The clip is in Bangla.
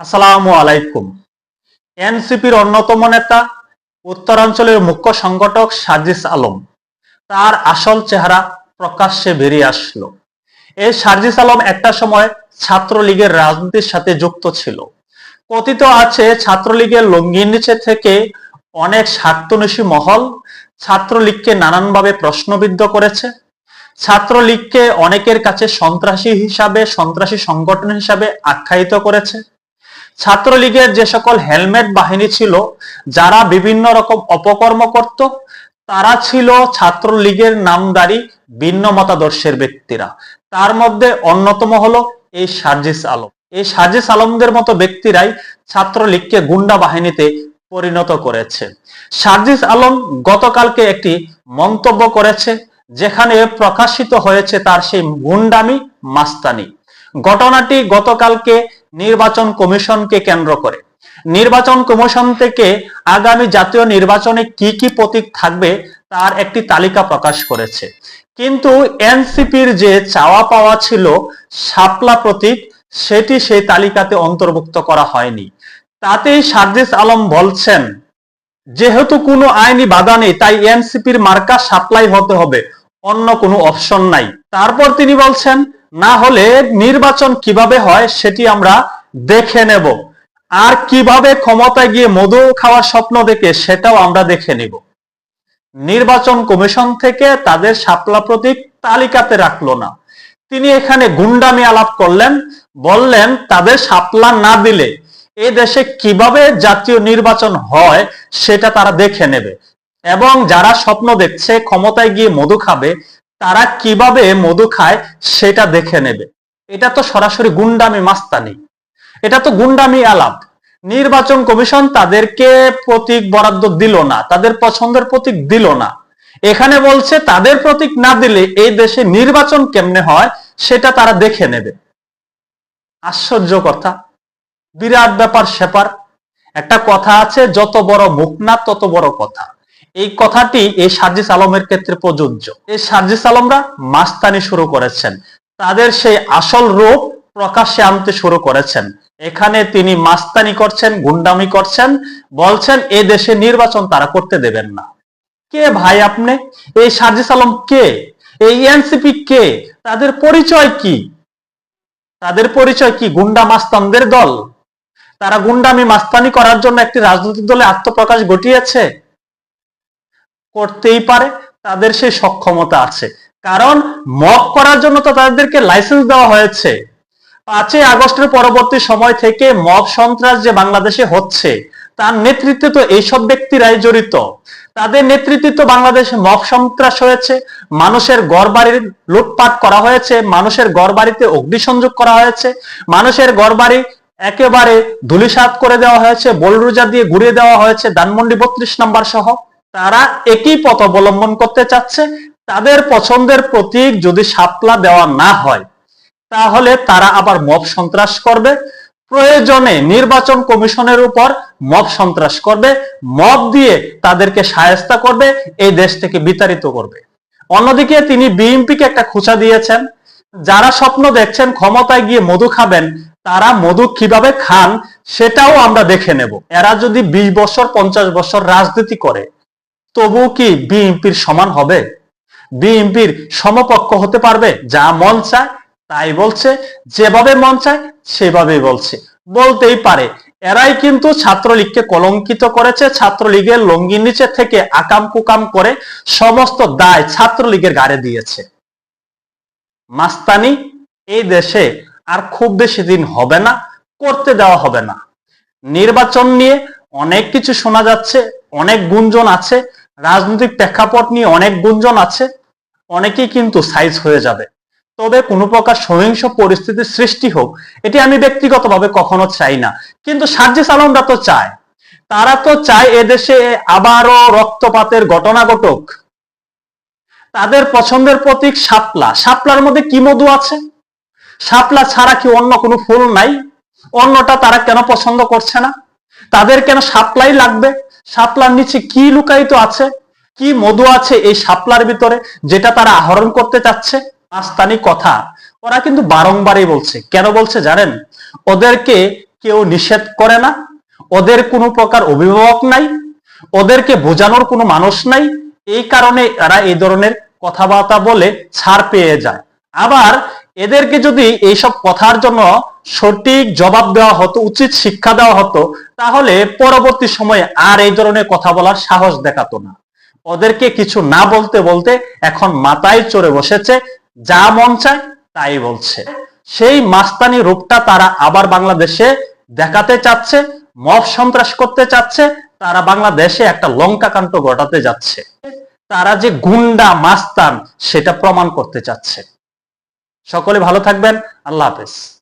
আসসালামু আলাইকুম। এনসিপির অন্যতম নেতা, উত্তরাঞ্চলের মুখ্য সংগঠক সাজিস আলম। তার আসল চেহারা প্রকাশ্যে বেরিয়ে আসলো। এই সার্জিস আলম একটা সময় ছাত্রলীগের রাজনীতির সাথে যুক্ত ছিল। কথিত আছে, ছাত্রলীগের লঙ্গির নিচে থেকে অনেক স্বার্থনসী মহল ছাত্রলীগকে নানানভাবে প্রশ্নবিদ্ধ করেছে। ছাত্রলীগকে অনেকের কাছে সন্ত্রাসী হিসাবে, সন্ত্রাসী সংগঠন হিসাবে আখ্যায়িত করেছে। ছাত্রলীগের যে সকল হেলমেট বাহিনী ছিল, যারা বিভিন্ন রকম অপকর্ম করত, তারা ছিল ছাত্রলীগের নামদারি ভিন্ন মতাদর্শের ব্যক্তিরা। তার মধ্যে অন্যতম হলো এই সার্জিস আলম। এই সার্জিস আলমদের মতো ব্যক্তিরাই ছাত্রলীগকে গুন্ডা বাহিনীতে পরিণত করেছে। সার্জিস আলম গতকালকে একটি মন্তব্য করেছে, যেখানে প্রকাশিত হয়েছে তার সেই গুন্ডামি, মাস্তানি। ঘটনাটি গতকালকে নির্বাচন কমিশনকে কেন্দ্র করে। নির্বাচন কমিশন থেকে আগামী জাতীয় নির্বাচনে কি কি প্রতীক থাকবে তার একটি তালিকা প্রকাশ করেছে। কিন্তু এনসিপির যে চাওয়া পাওয়া ছিল শাপলা প্রতীক, সেটি সেই তালিকাতে অন্তর্ভুক্ত করা হয়নি। তাতেই সার্জিস আলম বলছেন, যেহেতু কোনো আইনি বাধা নেই, তাই এনসিপির মার্কা সাপ্লাই হতে হবে। অন্য কোনো অপশন নাই। তারপর তিনি বলছেন না হলে নির্বাচন কীভাবে হয় সেটি আমরা দেখে নেব। আর কীভাবে ক্ষমতায় গিয়ে মধু খাওয়ার স্বপ্ন দেখে সেটাও আমরা দেখে নেব। নির্বাচন কমিশন থেকে তাদের শাপলা প্রতীক তালিকাতে রাখল না। তিনি এখানে গুন্ডামি আলাপ করলেন, বললেন, তাদের শাপলা না দিলে এ দেশে কীভাবে জাতীয় নির্বাচন হয় সেটা তারা দেখে নেবে। এবং যারা স্বপ্ন দেখছে, ক্ষমতায় গিয়ে মধু খাবে তারা কীভাবে মধু খায় সেটা দেখে নেবে। এটা তো সরাসরি গুন্ডামি, মাস্তানি। এটা তো গুন্ডামি আলাপ নির্বাচন কমিশন তাদেরকে প্রতীক বরাদ্দ দিল না, তাদের পছন্দের প্রতীক দিল না। এখানে বলছে তাদের প্রতীক না দিলে এই দেশে নির্বাচন কেমনে হয় সেটা তারা দেখে নেবে। আশ্চর্য কথা। বিরাট ব্যাপার, সেপার। একটা কথা আছে, যত বড় মুখ না, তত বড় কথা। এই কথাটি এই সার্জিস আলমের ক্ষেত্রে প্রযোজ্য। এই সার্জিস আলমরা মাস্তানি শুরু করেছেন। তাদের সেই আসল রূপ প্রকাশ্যে আনতে শুরু করেছেন। এখানে তিনি মাস্তানি করছেন, গুন্ডামি করছেন, বলছেন, এ দেশে নির্বাচন তারা করতে দেবেন না। কে ভাই আপনি? এই সার্জিস আলম কে? এই এনসিপি কে? তাদের পরিচয় কি? তাদের পরিচয় কি? গুন্ডা মাস্তানদের দল? তারা গুন্ডামি মাস্তানি করার জন্য একটি রাজনৈতিক দলে আত্মপ্রকাশ ঘটিয়েছে? করতেই পারে, তাদের সেই সক্ষমতা আছে। কারণ মক করার জন্য তো তাদেরকে লাইসেন্স দেওয়া হয়েছে। পাঁচই আগস্টের পরবর্তী সময় থেকে মব সন্ত্রাস যে বাংলাদেশে হচ্ছে, তার নেতৃত্বে তো এইসব ব্যক্তিরাই জড়িত। তাদের নেতৃত্বে তো বাংলাদেশে মব সন্ত্রাস হয়েছে, মানুষের গড় বাড়ির লুটপাট করা হয়েছে, মানুষের গড় বাড়িতে অগ্নিসংযোগ করা হয়েছে, মানুষের গড় বাড়ি একেবারে ধুলিসাত করে দেওয়া হয়েছে, বলরুজা দিয়ে ঘুরিয়ে দেওয়া হয়েছে, ধানমন্ডি বত্রিশ নাম্বার সহ। তারা একই পথ অবলম্বন করতে চাচ্ছে, তাদের পছন্দের প্রতীক যদি সাপলা দেওয়া না হয়, তাহলে তারা আবার মব সন্ত্রাস করবে। প্রয়োজনে নির্বাচন কমিশনের উপর মব সন্ত্রাস করবে, মব দিয়ে তাদেরকে সায়স্তা করবে, এই দেশ থেকে বিতাড়িত করবে। অন্যদিকে তিনি বিএনপিকে একটা খোঁচা দিয়েছেন। যারা স্বপ্ন দেখছেন ক্ষমতায় গিয়ে মধু খাবেন, তারা মধু কীভাবে খান সেটাও আমরা দেখে নেব। এরা যদি বিশ বছর, পঞ্চাশ বছর রাজনীতি করে তবু কি বিএনপির সমান হবে? বিএনপির সমপক্ষ হতে পারবে? যা মন চায়, তাই বলছে। যেভাবে মন চায়, সেভাবেই বলছে। বলতেই পারে, এরাই কিন্তু ছাত্রলীগকে কলঙ্কিত করেছে, ছাত্রলীগের লঙ্গির নিচে থেকে আকাম কুকাম করে সমস্ত দায় ছাত্রলীগের গাড়ে দিয়েছে। মাস্তানি, এই দেশে আর খুব বেশি দিন হবে না, করতে দেওয়া হবে না। নির্বাচন নিয়ে অনেক কিছু শোনা যাচ্ছে, অনেক গুঞ্জন আছে রাজনৈতিক প্রেক্ষাপট নিয়ে অনেক গুঞ্জন আছে, অনেকেই কিন্তু সাইজ হয়ে যাবে। তবে কোনো প্রকার সহিংস পরিস্থিতির সৃষ্টি হোক, এটি আমি ব্যক্তিগতভাবে কখনো চাই না। কিন্তু সার্জিস আলমরা তো চায়। তারা তো চায় এদেশে আবারও রক্তপাতের ঘটনা ঘটুক। তাদের পছন্দের প্রতীক শাপলা। শাপলার মধ্যে কি মধু আছে? শাপলা ছাড়া কি অন্য কোনো ফুল নাই? অন্যটা তারা কেন পছন্দ করছে না? তাদের কেন শাপলাই লাগবে? শাপলার নিচে কি লুকায়িত আছে? কি মধু আছে এই শাপলার ভিতরে যেটা তারা আহরণ করতে চাচ্ছে? আস্তানি কথা। ওরা কিন্তু বারংবারই বলছে। কেন বলছে জানেন? ওদেরকে কেউ নিষেধ করে না। ওদের কোনো প্রকার অভিভাবক নাই। ওদেরকে বোঝানোর কোনো মানুষ নাই। এই কারণে এরা এই ধরনের কথাবার্তা বলে ছাড় পেয়ে যায়। আবার এদেরকে যদি এইসব কথার জন্য সঠিক জবাব দেওয়া হতো, উচিত শিক্ষা দেওয়া হতো, তাহলে পরবর্তী সময়ে আর এই ধরনের কথা বলার সাহস দেখাতো না। ওদেরকে কিছু না বলতে বলতে এখন মাথায় চড়ে বসেছে, যা মন চায় তাই বলছে। সেই মাস্তানি রূপটা তারা আবার বাংলাদেশে দেখাতে চাচ্ছে, মব সন্ত্রাস করতে চাচ্ছে, তারা বাংলাদেশে একটা লঙ্কা কাণ্ড ঘটাতে যাচ্ছে। তারা যে গুন্ডা মাস্তান, সেটা প্রমাণ করতে চাচ্ছে। সকলে ভালো থাকবেন, আল্লাহ হাফেজ।